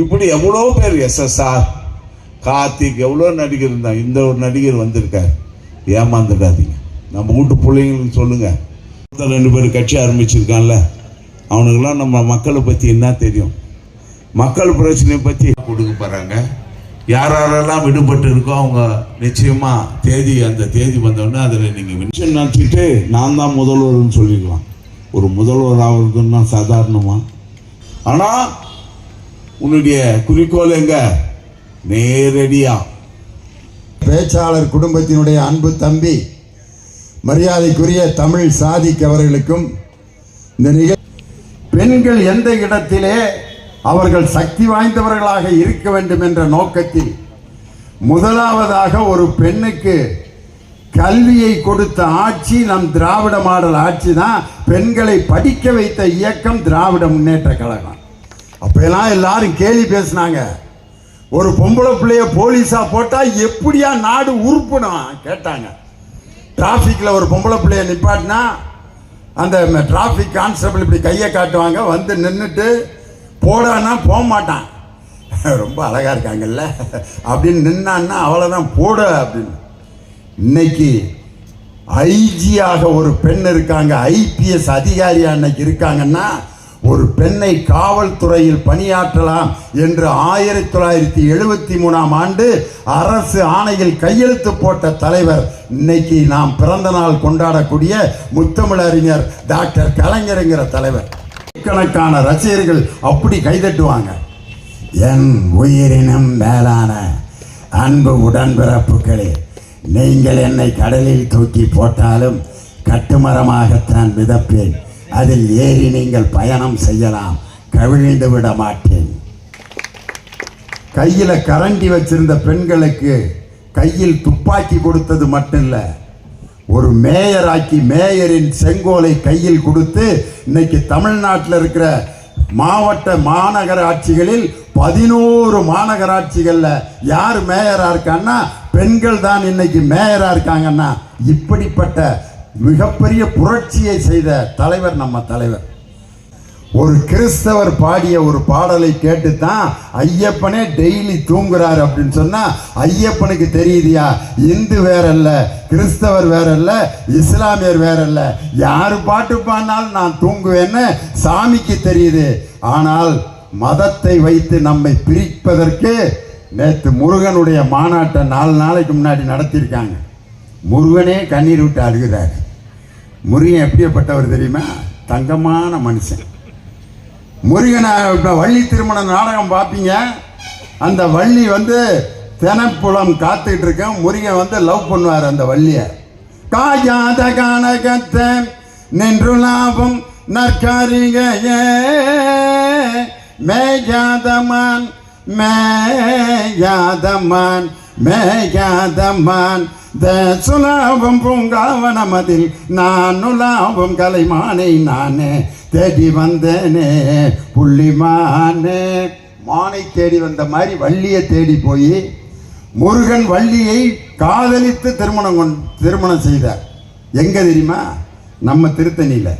இப்படி எவ்வளோ பேர் எஸ்எஸ்ஆர் கார்த்திக் எவ்வளோ நடிகர் இருந்தான் இந்த ஒரு நடிகர் வந்திருக்கார். ஏமாந்துடாதீங்க. நம்ம வீட்டு பிள்ளைங்களுக்கு சொல்லுங்கள் ரெண்டு பேர் கட்சி ஆரம்பிச்சிருக்கான்ல அவனுக்கெல்லாம் நம்ம மக்களை பற்றி என்ன தெரியும்? மக்கள் பிரச்சனையை பற்றி கொடுக்க போகிறாங்க யார் யாரெல்லாம் விடுபட்டு இருக்கோ அவங்க நிச்சயமாக தேதி அந்த தேதி வந்தோடனே அதில் நீங்கள் மிஷன் நினச்சிட்டு நான் தான் முதல்வர்னு சொல்லிடலாம். ஒரு முதல்வர் ஆகிறதுன்னா சாதாரணமாக ஆனால் உன்னுடைய குறிக்கோள் எங்க? நேரடியா. பேச்சாளர் குடும்பத்தினுடைய அன்பு தம்பி மரியாதைக்குரிய தமிழ் சாதிக் அவர்களுக்கும் இந்த நிகழ் பெண்கள் எந்த இடத்திலே அவர்கள் சக்தி வாய்ந்தவர்களாக இருக்க வேண்டும் என்ற நோக்கத்தில் முதலாவதாக ஒரு பெண்ணுக்கு கல்வியை கொடுத்த ஆட்சி நம் திராவிட மாடல் ஆட்சி தான். பெண்களை படிக்க வைத்த இயக்கம் திராவிட முன்னேற்ற கழகம். அப்பெல்லாம் எல்லாரும் கேலி பேசினாங்க. ஒரு பொம்பளை பிள்ளைய போலீஸாக போட்டால் எப்படியா நாடு உருப்படும் கேட்டாங்க. டிராஃபிக்கில் ஒரு பொம்பளை பிள்ளைய நிப்பாட்டினா அந்த டிராஃபிக் கான்ஸ்டபிள் இப்படி கையை காட்டுவாங்க வந்து நின்றுட்டு போடான்னா போக மாட்டான். ரொம்ப அழகாக இருக்காங்கல்ல? அப்படின்னு நின்னான்னா அவ்வளோதான் போட அப்படின்னு. இன்னைக்கு ஐஜியாக ஒரு பெண் இருக்காங்க ஐபிஎஸ் அதிகாரியாக இன்னைக்கு இருக்காங்கன்னா ஒரு பெண்ணை காவல்துறையில் பணியாற்றலாம் என்று ஆயிரத்தி தொள்ளாயிரத்தி எழுபத்தி மூணாம் ஆண்டு அரசு ஆணையில் கையெழுத்து போட்ட தலைவர் இன்னைக்கு நாம் பிறந்த நாள் கொண்டாடக்கூடிய முத்தமிழறிஞர் டாக்டர் கலைஞருங்கிற தலைவர். கணக்கான ரசிகர்கள் அப்படி கைதட்டுவாங்க. என் உயிரினும் மேலான அன்பு உடன்பிறப்புகளே நீங்கள் என்னை கடலில் தூக்கி போட்டாலும் கட்டுமரமாகத்தான் மிதப்பேன். அதில் ஏறி நீங்கள் பயணம் செய்யலாம். கவிழ்ந்து விட மாட்டேன். கையில் கரண்டி வச்சிருந்த பெண்களுக்கு கையில் துப்பாக்கி கொடுத்தது மட்டும் இல்லை ஒரு மேயராக்கி மேயரின் செங்கோலை கையில் கொடுத்து இன்னைக்கு தமிழ்நாட்டில் இருக்கிற மாவட்ட மாநகராட்சிகளில் பதினோரு மாநகராட்சிகளில் யார் மேயராக இருக்கான்னா பெண்கள் தான் இன்னைக்கு மேயராக இருக்காங்கன்னா இப்படிப்பட்ட மிகப்பெரிய புரட்சியை செய்த தலைவர் நம்ம தலைவர். ஒரு கிறிஸ்தவர் பாடிய ஒரு பாடலை கேட்டு தான் ஐயப்பனே டெய்லி தூங்குறாரு அப்படின்னு சொன்னா ஐயப்பனுக்கு தெரியுதியா? இந்து வேறல்ல கிறிஸ்தவர் வேறல்ல இஸ்லாமியர் வேற இல்ல யாரு பாட்டு பாடினாலும் நான் தூங்குவேன்னு சாமிக்கு தெரியுது. ஆனால் மதத்தை வைத்து நம்மை பிரிப்பதற்கு நேற்று முருகனுடைய மாநாட்டை நாலு நாளைக்கு முன்னாடி நடத்தியிருக்காங்க. முருகனே கண்ணீர் விட்டு அழுகிறார். முருகன் எப்படியப்பட்டவர் தெரியுமா? தங்கமான மனுஷன். முருகனை இப்போ வள்ளி திருமண நாடகம் பார்ப்பீங்க அந்த வள்ளி வந்து தினப்புலம் காத்துக்கிட்டு இருக்கேன். முருகன் வந்து லவ் பண்ணுவார் அந்த வள்ளியை. காயாத கானகத்தை நின்று லாபம் நற்காரிகையே. மேயாதமான் மேயாதமான் மேயாதமான் சுலாபம் பூங்காவனமதில் நான் நுலாபம் கலைமானை நானே தேடி வந்தேனே புள்ளிமானே மானை. தேடி வந்த மாதிரி வள்ளியை தேடி போய் முருகன் வள்ளியை காதலித்து திருமணம் கொண் திருமணம் செய்தார். எங்கே தெரியுமா? நம்ம திருத்தணியில்.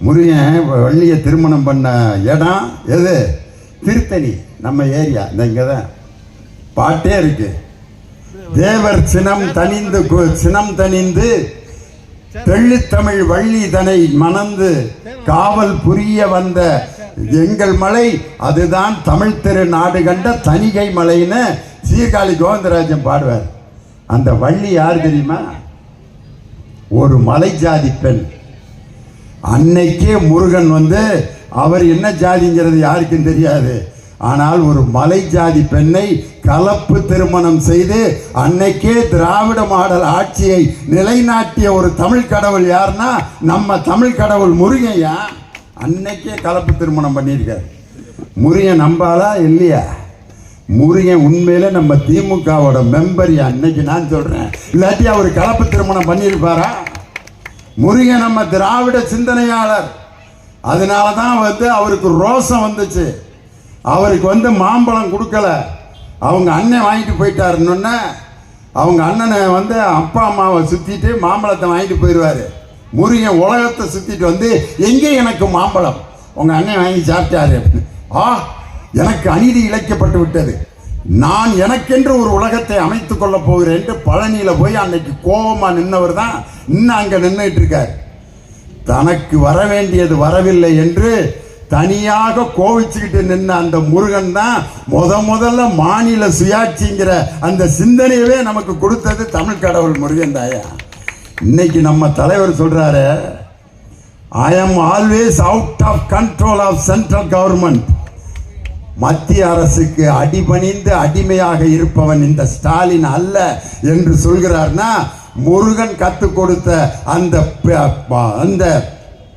முருகன் வள்ளியை திருமணம் பண்ண இடம் எது? திருத்தணி நம்ம ஏரியா. இந்த இங்கே தான் பாட்டே இருக்குது தேவர் சினம் தனிந்து கு- சினம் தனிந்து தெள்ளித்தமிழ் வள்ளி தனை மணந்து காவல் புரிய வந்த எங்கள் மலை அதுதான் தமிழ் திரு நாடு கண்ட தனிகை மலைன்னு சீர்காழி கோவிந்தராஜன் பாடுவார். அந்த வள்ளி யார் தெரியுமா? ஒரு மலை ஜாதி பெண். அன்னைக்கே முருகன் வந்து அவர் என்ன ஜாதிங்கிறது யாருக்கும் தெரியாது. ஆனால் ஒரு மலை ஜாதி பெண்ணை கலப்பு திருமணம் செய்து அன்னைக்கே திராவிட மாடல் ஆட்சியை நிலைநாட்டிய ஒரு தமிழ் கடவுள் யாருன்னா நம்ம தமிழ் கடவுள் முருகையா? அன்னைக்கே கலப்பு திருமணம் பண்ணியிருக்காரு. முருகன் நம்பாலா இல்லையா? முருகன் உண்மையில நம்ம திமுகவோட மெம்பர் அன்னைக்கு நான் சொல்றேன். இல்லாட்டி அவர் கலப்பு திருமணம் பண்ணியிருப்பாரா? முருகன் நம்ம திராவிட சிந்தனையாளர். அதனால தான் வந்து அவருக்கு ரோசம் வந்துச்சு. அவருக்கு வந்து மாம்பழம் கொடுக்கல. அவங்க அண்ணன் வாங்கிட்டு போயிட்டாருன்னொன்னே அவங்க அண்ணனை வந்து அப்பா அம்மாவை சுற்றிட்டு மாம்பழத்தை வாங்கிட்டு போயிடுவார் முருகன் உலகத்தை சுற்றிட்டு வந்து எங்கே எனக்கு மாம்பழம்? உங்கள் அண்ணன் வாங்கி சாப்பிட்டாரு. அப்படின்னு. ஆ எனக்கு அநீதி இழைக்கப்பட்டு விட்டது. நான் எனக்கென்று ஒரு உலகத்தை அமைத்து கொள்ள போகிறேன் என்று பழனியில் போய் அன்னைக்கு கோபமாக நின்றவர் தான் இன்னும் அங்கே நின்றுட்டு இருக்கார். தனக்கு வர வேண்டியது வரவில்லை என்று தனியாக கோவிச்சுக்கிட்டு நின்ன அந்த முருகன் தான் முத முதல்ல மாநில சுயாட்சிங்கிற அந்த சிந்தனையவே நமக்கு கொடுத்தது தமிழ் கடவுள் முருகன் தாயா. இன்னைக்கு நம்ம தலைவர் சொல்றாரு I am always out of control of central government மத்திய அரசுக்கு அடிபணிந்து அடிமையாக இருப்பவன் இந்த ஸ்டாலின் அல்ல என்று சொல்கிறார்னா முருகன் கற்றுக் கொடுத்த அந்த ப- ப- அந்த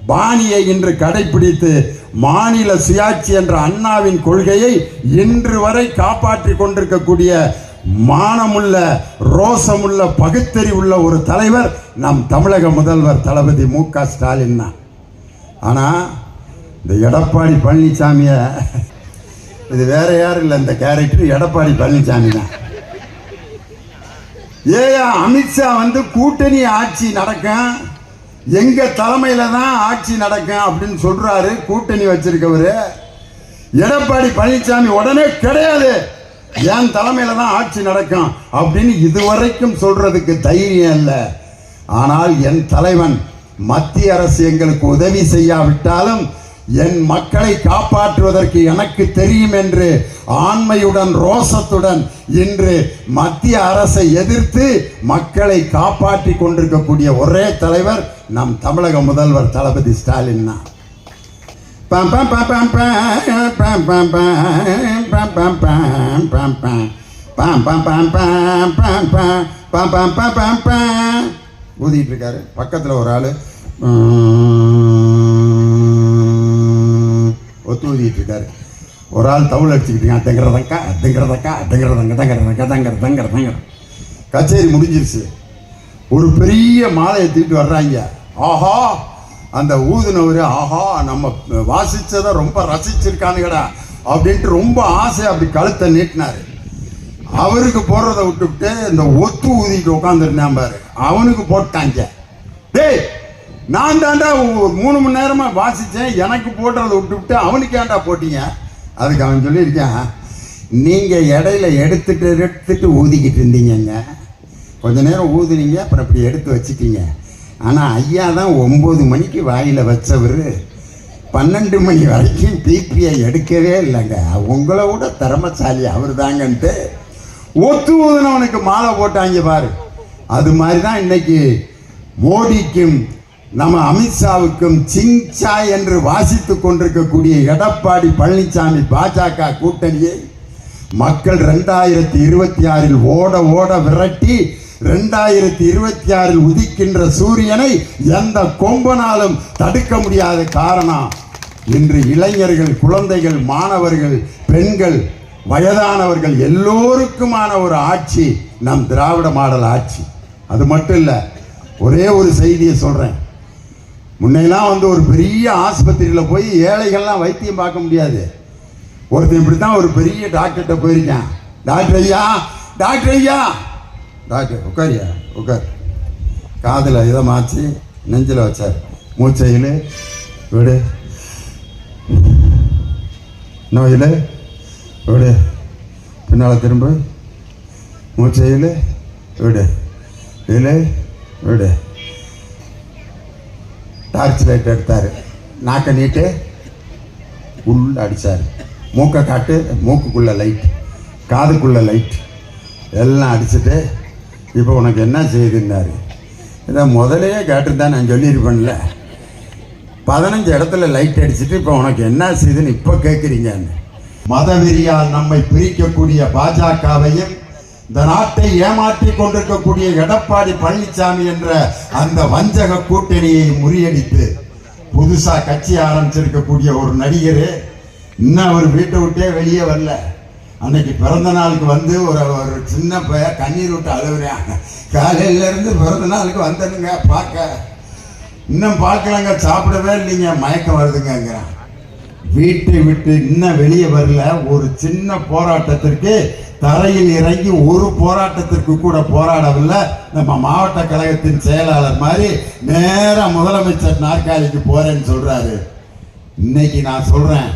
பாணியை இன்று கடைபிடித்து மாநில சுயாட்சி என்ற அண்ணாவின் கொள்கையை இன்று வரை காப்பாற்றி கொண்டிருக்கக்கூடிய மானமுள்ள ரோசமுள்ள பகுத்தறிவுள்ள ஒரு தலைவர் நம் தமிழக முதல்வர் தளபதி மு க ஸ்டாலின் தான். ஆனால் இந்த எடப்பாடி பழனிசாமியை இது வேற யாரும் இல்லை இந்த கேரக்டர் எடப்பாடி பழனிசாமி தான். ஏயா அமித்ஷா வந்து கூட்டணி ஆட்சி நடக்கும் எங்க தலைமையில தான் ஆட்சி நடக்கும் அப்படின்னு சொல்றாரு கூட்டணி வச்சிருக்கவர். எடப்பாடி பழனிசாமி உடனே கிடையாது. என் தலைமையில தான் ஆட்சி நடக்கும் அப்படின்னு இதுவரைக்கும் சொல்றதுக்கு தைரியம் இல்லை. ஆனால் என் தலைவன் மத்திய அரசு எங்களுக்கு உதவி செய்யாவிட்டாலும் என் மக்களை காப்பாற்றுவதற்கு எனக்கு தெரியும் என்று ஆண்மையுடன் ரோசத்துடன் இன்று மத்திய அரசை எதிர்த்து மக்களை காப்பாற்றி கொண்டிருக்கக்கூடிய ஒரே தலைவர் நம் தமிழக முதல்வர் தளபதி ஸ்டாலின் தான் ஊதிட்டு இருக்காரு பக்கத்தில் ஒரு ஆள் ஒத்து ஊதிட்டு இருக்காரு ஒரு ஆள் தவுள் அடிச்சுக்கிட்டு அத்தங்கிறதக்கா அத்தங்கிறதக்கா அத்தங்கிறதங்க தங்கிறதங்க தங்கிற தங்கிற தங்கிற கச்சேரி முடிஞ்சிருச்சு. ஒரு பெரிய மாலையை தூக்கிட்டு வர்றாங்க. ஆஹா! அந்த ஊதுனவர் ஆஹா! நம்ம வாசிச்சதை ரொம்ப ரசிச்சிருக்கானுங்கடா அப்படின்ட்டு ரொம்ப ஆசை அப்படி கழுத்தை நீட்டினாரு. அவருக்கு போடுறத விட்டுவிட்டு இந்த ஒத்து ஊதிட்டு உட்காந்துருந்தேன் பாரு. அவனுக்கு போட்டாங்க. டேய்! நான் தாண்டா ஒரு மூணு மணி நேரமாக வாசித்தேன் எனக்கு போடுறத விட்டுவிட்டு அவனுக்கு ஏன்டா போட்டீங்க? அதுக்கு அவன் சொல்லியிருக்கேன் நீங்கள் இடையில எடுத்துட்டு எடுத்துட்டு ஊதிக்கிட்டு இருந்தீங்கங்க. கொஞ்ச நேரம் ஊதுனீங்க அப்புறம் இப்படி எடுத்து வச்சுட்டீங்க. ஆனால் ஐயா தான் ஒம்பது மணிக்கு வாயில் வச்சவர். பன்னெண்டு மணி வரைக்கும் பிபிஐ எடுக்கவே இல்லைங்க. உங்களை விட திறமசாலி அவர் தாங்கன்ட்டு ஒத்து ஊதுனவனுக்கு மாலை போட்டாங்க பாரு. அது மாதிரி தான் இன்னைக்கு மோடிக்கும் நம்ம அமித்ஷாவுக்கும் சிங்சா என்று வாசித்துக் கொண்டிருக்கக்கூடிய எடப்பாடி பழனிசாமி பாஜக கூட்டணியை மக்கள் ரெண்டாயிரத்தி இருபத்தி ஆறில் ஓட ஓட விரட்டி ரெண்டாயிரத்தி இருபத்தி ஆறில் உதிக்கின்ற சூரியனை எந்த கொம்பனாலும் தடுக்க முடியாத காரணம் இன்று இளைஞர்கள் குழந்தைகள் மாணவர்கள் பெண்கள் வயதானவர்கள் எல்லோருக்குமான ஒரு ஆட்சி நம் திராவிட மாடல் ஆட்சி. அது மட்டும் இல்லை ஒரே ஒரு செய்தியை சொல்கிறேன் முன்னையெல்லாம் வந்து ஒரு பெரிய ஆஸ்பத்திரியில் போய் ஏழைகள்லாம் வைத்தியம் பார்க்க முடியாது. ஒருத்தன் இப்படி தான் ஒரு பெரிய டாக்டர்கிட்ட போயிருக்கேன். டாக்டர் ஐயா டாக்டர் ஐயா. டாக்டர் உட்காரியா? உட்கார். காதில் இதை மாற்றி நெஞ்சில் வச்சார். மூச்சையில் விடு. நோயில் விடு. பின்னால் திரும்ப. மூச்சையில் விடு. இல்லை விடு. டார்ச் லைட் எடுத்தார். நாக்கை நீட்டு உள்ள அடித்தார் மூக்கை காட்டு மூக்குக்குள்ளே லைட் காதுக்குள்ளே லைட் எல்லாம் அடிச்சுட்டு இப்போ உனக்கு என்ன செய்யுதுன்னாரு இதை முதலையே கேட்டிருந்தா நான் சொல்லியிருப்பேன்ல. பதினஞ்சு இடத்துல லைட் அடிச்சுட்டு இப்போ உனக்கு என்ன செய்யுதுன்னு இப்போ கேட்குறீங்கன்னு மதவெறியால் நம்மை பிரிக்கக்கூடிய பாஜகவையும் இந்த நாட்டை ஏமாற்றி கொண்டிருக்கக்கூடிய எடப்பாடி பழனிசாமி என்ற அந்த வஞ்சக கூட்டணியை முறியடித்து புதுசா கட்சி ஆரம்பிச்சிருக்கக்கூடிய ஒரு நடிகர் இன்னும் அவர் வீட்டை விட்டே வெளியே வரல. அன்னைக்கு பிறந்த நாளுக்கு வந்து ஒரு ஒரு சின்ன பைய கண்ணீர் விட்டு அழுகுறேன். காலையில இருந்து பிறந்த நாளுக்கு வந்தனுங்க பார்க்க. இன்னும் பார்க்கலங்க சாப்பிடவே இல்லைங்க மயக்கம் வருதுங்கிறான் வீட்டை விட்டு இன்னும் வெளியே வரல. ஒரு சின்ன போராட்டத்திற்கு தரையில் இறங்கி ஒரு போராட்டத்திற்கு கூட போராடவில்லை. நம்ம மாவட்ட கழகத்தின் செயலாளர் மாதிரி நேராக முதலமைச்சர் நாற்காலிக்கு போறேன்னு சொல்றாரு. இன்னைக்கு நான் சொல்றேன்.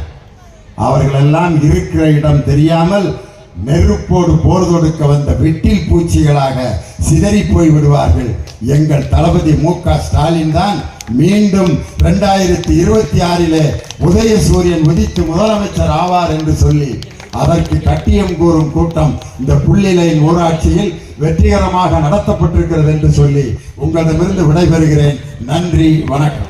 அவர்களெல்லாம் இருக்கிற இடம் தெரியாமல் நெருப்போடு போர் தொடுக்க வந்த வெட்டில் பூச்சிகளாக சிதறி போய் விடுவார்கள் எங்கள் தளபதி மு க ஸ்டாலின் தான் மீண்டும் ரெண்டாயிரத்தி இருபத்தி ஆறிலே உதயசூரியன் உதித்து முதலமைச்சர் ஆவார் என்று சொல்லி அதற்கு கட்டியம் கூறும் கூட்டம் இந்த புள்ளிலையின் ஊராட்சியில் வெற்றிகரமாக நடத்தப்பட்டிருக்கிறது என்று சொல்லி உங்களிடமிருந்து விடைபெறுகிறேன். நன்றி வணக்கம்.